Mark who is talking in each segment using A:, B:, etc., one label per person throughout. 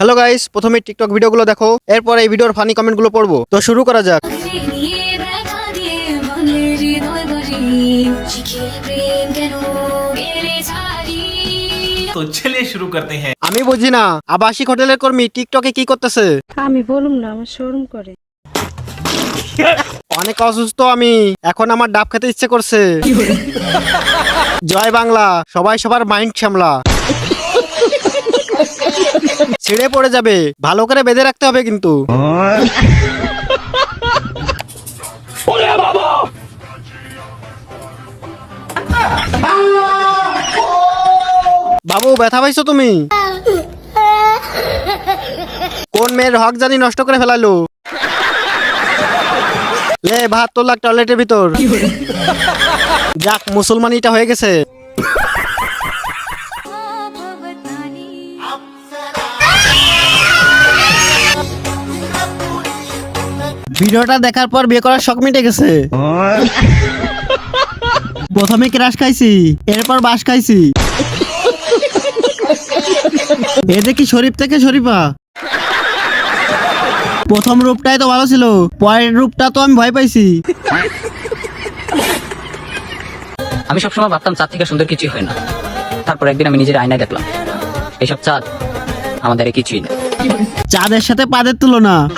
A: Hello guys প্রথমে TikTok ভিডিওগুলো দেখো এরপর এই ভিডিওর ফানি কমেন্টগুলো পড়ব। তো শুরু করা যাক। আমি বুঝি না আবাসিক হোটেলের কর্মী টিকটকে কি করতেছে?
B: আমি বলুম না আমার শোরুম করে।
A: অনেক অসুস্থ আমি এখন আমার ডাব খেতে ইচ্ছে করছে। জয় বাংলা সবাই সবার মাইন্ড সামলা। ছিঁড়ে পড়ে যাবে। ভালো করে বেঁধে রাখতে হবে কিন্তু। বাবু! ব্যথা পাইছো তুমি? কোন মেয়ের হক জানি নষ্ট করে ফেলালো? লে ভাত তোলা টয়লেটের ভিতর। যাক মুসলমানিটা হয়ে গেছে। ভিডিওটা দেখার পর বিয়ে করার শখ মিটে গেছে। প্রথমে ক্রাশ খাইছি এরপর বাস খাইছি। এ দেখি শরীফ থেকে শরীফা। প্রথম রূপটাই তো ভালো ছিল পরের রূপটা তো আমি ভয় পাইছি।
C: আমি সবসময় ভাবতাম চাঁদ থেকে সুন্দর কিছুই হয় না। তারপর একদিন আমি নিজের আয়নায় দেখলাম এইসব চাঁদ আমাদের কিছুই না।
A: চাঁদের সাথে পাদের তুলনা।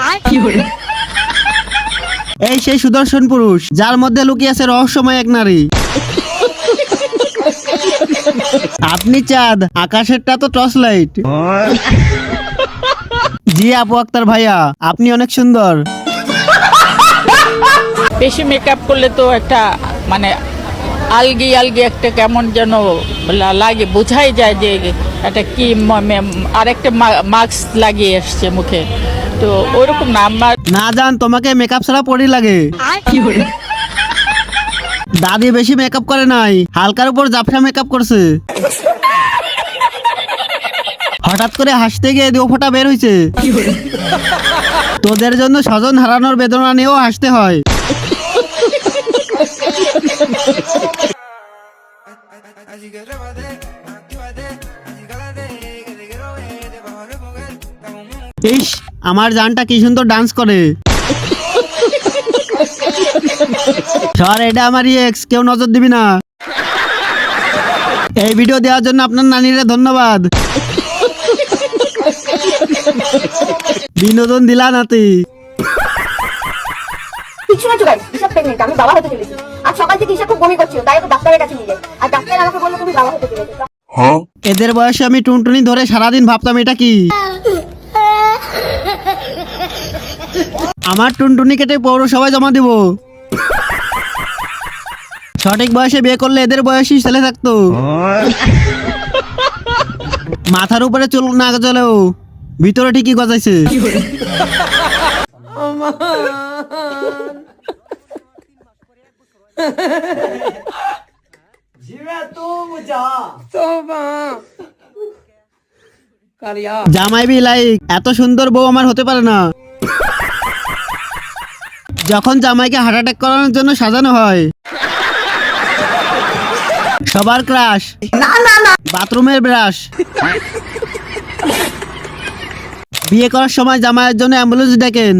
A: এই সেই সুদর্শন পুরুষ, যার মধ্যে লুকিয়ে আছে রহস্যময় এক নারী। আপনি চাঁদ, আকাশেরটা তো টর্চ লাইট। জি আপু আক্তার ভাইয়া, আপনি অনেক সুন্দর।
D: বেশি মেকআপ করলে তো একটা মানে আলগি আলগি একটা কেমন যেন লাগে, বোঝাই যায় যে একটা কি আরেকটা মাস্ক লাগিয়ে এসছে মুখে। তো ওরকম না আমার
A: না জান তোমাকে মেকআপ ছাড়া পরি লাগে। দাদি বেশি মেকআপ করে নাই হালকার উপর জাফরা মেকআপ করছে। হঠাৎ করে হাসতে গিয়ে দু ফোঁটা বের হয়েছে তোদের জন্য স্বজন হারানোর বেদনা নিয়েও হাসতে হয়। ইস আমার জানটা কি সুন্দর ডান্স করে। সর এটা আমার এক্স কেউ নজর দিবি না। এই ভিডিও দেওয়ার জন্য আপনার নানিরা ধন্যবাদ। বিনোদন দিলা নাতি।
E: ঠিক সময় চলে হিসাব প্রেগনেন্ট আমি বাবা হতে চলেছি আজ সকাল থেকে হিসাব খুব বমি করছিল তাই ওকে ডাক্তারের কাছে নিয়ে যাই আর ডাক্তার আমাকে বলল তুমি বাবা হতে চলেছো
A: এদের বয়সে আমি টুনটুনি ধরে সারাদিন ভাবতাম এটা কি? আমার টুনটুনি কেটে পৌরসভায় জমা দিব। সঠিক বয়সে বিয়ে করলে এদের বয়সী ছেলে থাকতো। মাথার উপরে চুল না গজালেও ভিতরে ঠিকই গজাইছে। জামাই বি লাইক এত সুন্দর বউ আমার হতে পারে না। যখন জামাইকে হার্ট অ্যাটাক করানোর জন্য সাজানো হয় সবার ক্রাশ বাথরুমের ব্রাশ বিয়ে করার সময় জামাইয়ের জন্য অ্যাম্বুলেন্স ডেকেন